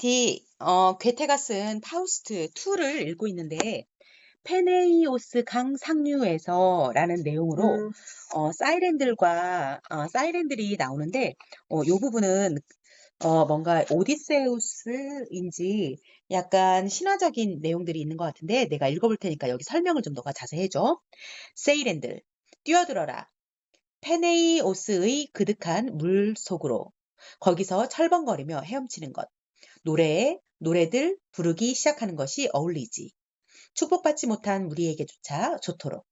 디, 어, 괴테가 쓴 파우스트 2를 읽고 있는데, 페네이오스 강 상류에서라는 내용으로, 음, 어, 사이렌들과, 어, 사이렌들이 나오는데, 어, 요 부분은, 어, 뭔가 오디세우스인지 약간 신화적인 내용들이 있는 것 같은데, 내가 읽어볼 테니까 여기 설명을 좀 너가 자세히 해줘. 세이렌들, 뛰어들어라. 페네이오스의 그득한 물 속으로. 거기서 철벙거리며 헤엄치는 것. 노래에 노래들 부르기 시작하는 것이 어울리지. 축복받지 못한 우리에게조차 좋도록.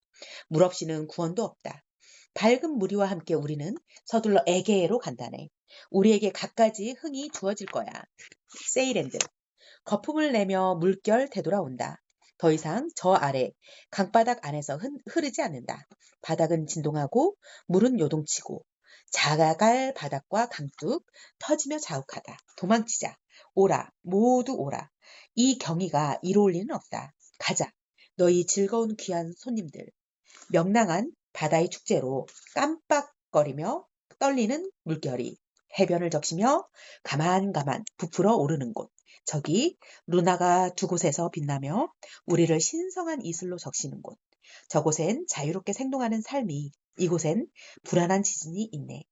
물 없이는 구원도 없다. 밝은 무리와 함께 우리는 서둘러 에게로 간다네. 우리에게 갖가지 흥이 주어질 거야. 세이랜드. 거품을 내며 물결 되돌아온다. 더 이상 저 아래 강바닥 안에서 흔- 흐르지 않는다. 바닥은 진동하고 물은 요동치고 자갈 바닥과 강둑 터지며 자욱하다. 도망치자. 오라. 모두 오라. 이 경의가 이로울 리는 없다. 가자. 너희 즐거운 귀한 손님들. 명랑한 바다의 축제로 깜빡거리며 떨리는 물결이 해변을 적시며 가만가만 부풀어 오르는 곳. 저기 루나가 두 곳에서 빛나며 우리를 신성한 이슬로 적시는 곳. 저곳엔 자유롭게 생동하는 삶이, 이곳엔 불안한 지진이 있네.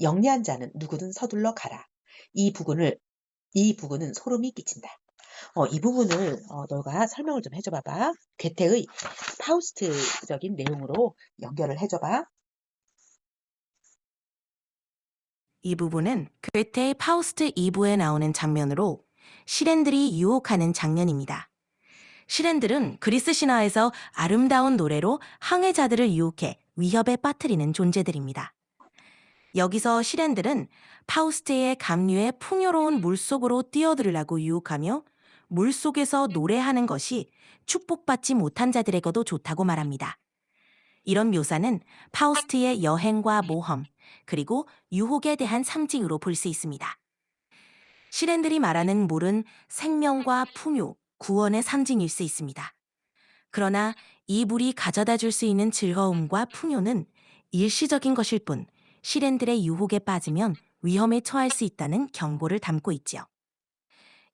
영리한 자는 누구든 서둘러 가라. 이 부근을, 이 부근은 소름이 끼친다. 어, 이 부분을 어, 너가 설명을 좀 해줘봐봐. 괴테의 파우스트적인 내용으로 연결을 해줘봐. 이 부분은 괴테의 파우스트 2부에 나오는 장면으로 시렌들이 유혹하는 장면입니다. 시렌들은 그리스 신화에서 아름다운 노래로 항해자들을 유혹해 위협에 빠뜨리는 존재들입니다. 여기서 시렌들은 파우스트의 감류에 풍요로운 물속으로 뛰어들으라고 유혹하며 물속에서 노래하는 것이 축복받지 못한 자들에게도 좋다고 말합니다. 이런 묘사는 파우스트의 여행과 모험, 그리고 유혹에 대한 상징으로 볼 수 있습니다. 시렌들이 말하는 물은 생명과 풍요, 구원의 상징일 수 있습니다. 그러나 이 물이 가져다 줄 수 있는 즐거움과 풍요는 일시적인 것일 뿐 시렌들의 유혹에 빠지면 위험에 처할 수 있다는 경고를 담고 있지요.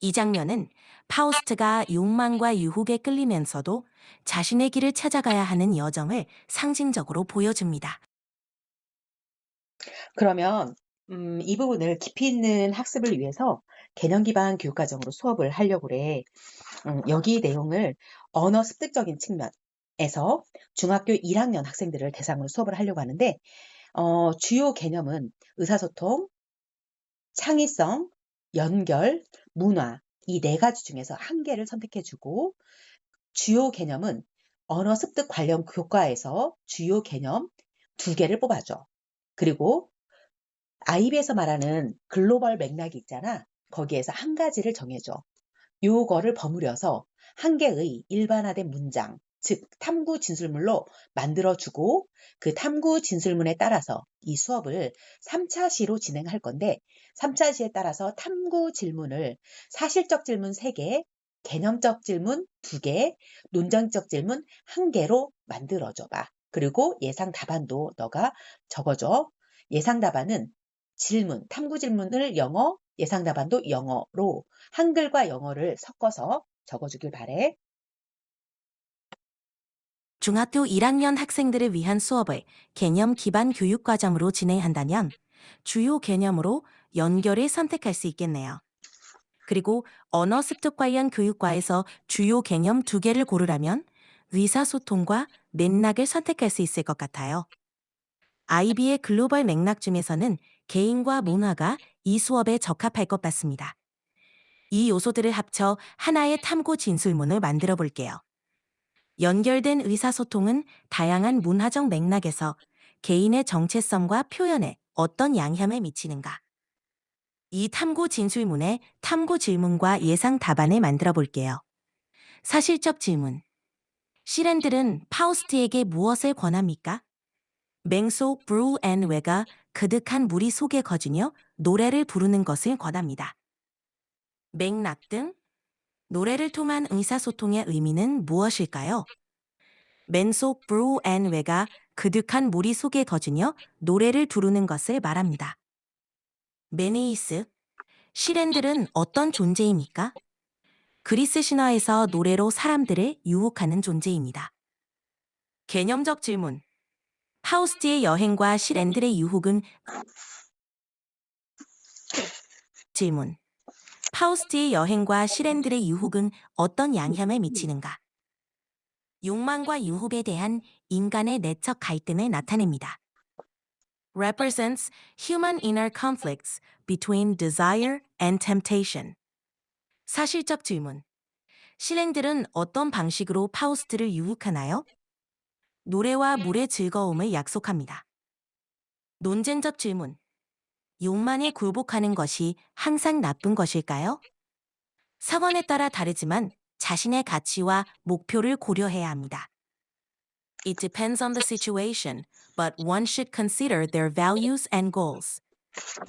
이 장면은 파우스트가 욕망과 유혹에 끌리면서도 자신의 길을 찾아가야 하는 여정을 상징적으로 보여줍니다. 그러면 음, 이 부분을 깊이 있는 학습을 위해서 개념 기반 교육 과정으로 수업을 하려고 그래. 음, 여기 내용을 언어 습득적인 측면에서 중학교 1학년 학생들을 대상으로 수업을 하려고 하는데 어, 주요 개념은 의사소통, 창의성, 연결, 문화 이 네 가지 중에서 한 개를 선택해 주고 주요 개념은 언어 습득 관련 교과에서 주요 개념 두 개를 뽑아줘. 그리고 IB에서 말하는 글로벌 맥락이 있잖아. 거기에서 한 가지를 정해줘. 요거를 버무려서 한 개의 일반화된 문장, 즉 탐구 진술물로 만들어주고 그 탐구 진술문에 따라서 이 수업을 3차 시로 진행할 건데 3차 시에 따라서 탐구 질문을 사실적 질문 3개, 개념적 질문 2개, 논정적 질문 1개로 만들어줘 봐. 그리고 예상 답안도 너가 적어줘. 예상 답안은 질문, 탐구 질문을 영어, 예상 답안도 영어로 한글과 영어를 섞어서 적어주길 바래. 중학교 1학년 학생들을 위한 수업을 개념 기반 교육 과정으로 진행한다면 주요 개념으로 연결을 선택할 수 있겠네요. 그리고 언어 습득 관련 교육과에서 주요 개념 두 개를 고르라면 의사소통과 맥락을 선택할 수 있을 것 같아요. IB의 글로벌 맥락 중에서는 개인과 문화가 이 수업에 적합할 것 같습니다. 이 요소들을 합쳐 하나의 탐구 진술문을 만들어 볼게요. 연결된 의사소통은 다양한 문화적 맥락에서 개인의 정체성과 표현에 어떤 양향을 미치는가. 이 탐구 진술문에 탐구 질문과 예상 답안을 만들어 볼게요. 사실적 질문. 시렌들은 파우스트에게 무엇을 권합니까? 맹소 브루 앤 웨가 그득한 무리 속에 거주며 노래를 부르는 것을 권합니다. 맥락 등 노래를 통한 의사소통의 의미는 무엇일까요? 맨소 브루 앤 웨가 그득한 무리 속에 거주며 노래를 부르는 것을 말합니다. 메네이스 시렌들은 어떤 존재입니까? 그리스 신화에서 노래로 사람들을 유혹하는 존재입니다. 개념적 질문. 파우스트의 여행과 시렌들의 유혹은 질문. 파우스트의 여행과 시렌들의 유혹은 어떤 양향을 미치는가? 욕망과 유혹에 대한 인간의 내적 갈등을 나타냅니다. represents human inner conflicts between desire and temptation. 사실적 질문. 시렌들은 어떤 방식으로 파우스트를 유혹하나요? 노래와 물의 즐거움을 약속합니다. 논쟁적 질문. 욕망에 굴복하는 것이 항상 나쁜 것일까요? 사건에 따라 다르지만 자신의 가치와 목표를 고려해야 합니다. It depends on the situation, but one should consider their values and goals.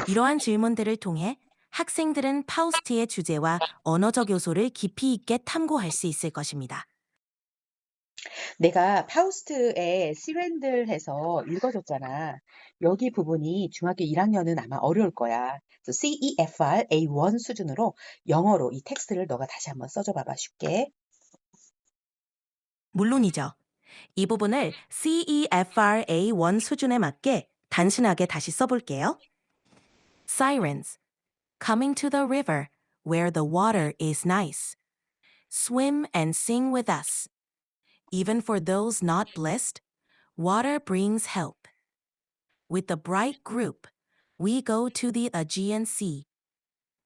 이러한 질문들을 통해 학생들은 파우스트의 주제와 언어적 요소를 깊이 있게 탐구할 수 있을 것입니다. 내가 파우스트의 시렌들 해서 읽어줬잖아. 여기 부분이 중학교 1학년은 아마 어려울 거야. CEFR A1 수준으로 영어로 이 텍스트를 너가 다시 한번 써줘 봐봐. 쉽게. 물론이죠. 이 부분을 CEFR A1 수준에 맞게 단순하게 다시 써볼게요. Sirens, coming to the river where the water is nice. Swim and sing with us. Even for those not blessed, water brings help. With the bright group, we go to the Aegean Sea.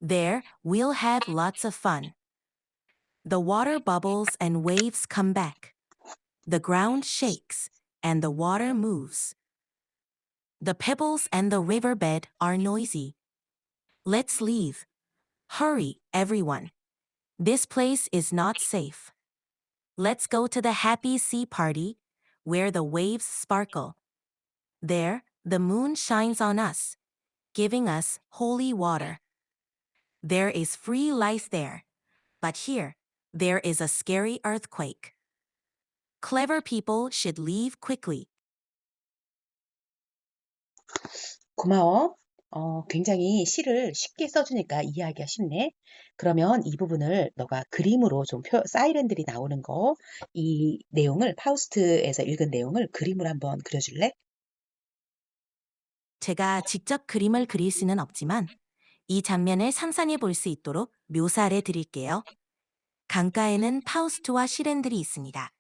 There, we'll have lots of fun. The water bubbles and waves come back. The ground shakes and the water moves. The pebbles and the riverbed are noisy. Let's leave. Hurry, everyone. This place is not safe. Let's go to the happy sea party where the waves sparkle. There, the moon shines on us, giving us holy water. There is free life there, but here, there is a scary earthquake. Clever people should leave quickly. 고마워. 어, 굉장히 시를 쉽게 써주니까 이해하기가 쉽네. 그러면 이 부분을 너가 그림으로 좀 표, 사이렌들이 나오는 거, 이 내용을, 파우스트에서 읽은 내용을 그림으로 한번 그려줄래? 제가 직접 그림을 그릴 수는 없지만 이 장면을 상상해 볼 수 있도록 묘사를 드릴게요. 강가에는 파우스트와 시렌들이 있습니다.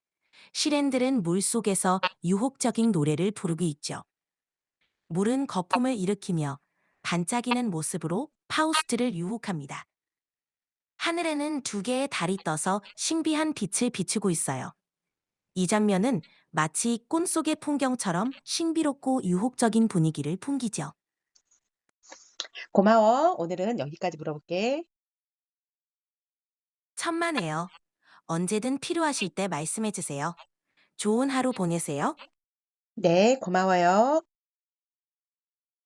시렌들은 물 속에서 유혹적인 노래를 부르고 있죠. 물은 거품을 일으키며 반짝이는 모습으로 파우스트를 유혹합니다. 하늘에는 두 개의 달이 떠서 신비한 빛을 비추고 있어요. 이 장면은 마치 꿈 속의 풍경처럼 신비롭고 유혹적인 분위기를 풍기죠. 고마워. 오늘은 여기까지 물어볼게. 천만에요. 언제든 필요하실 때 말씀해 주세요. 좋은 하루 보내세요. 네, 고마워요.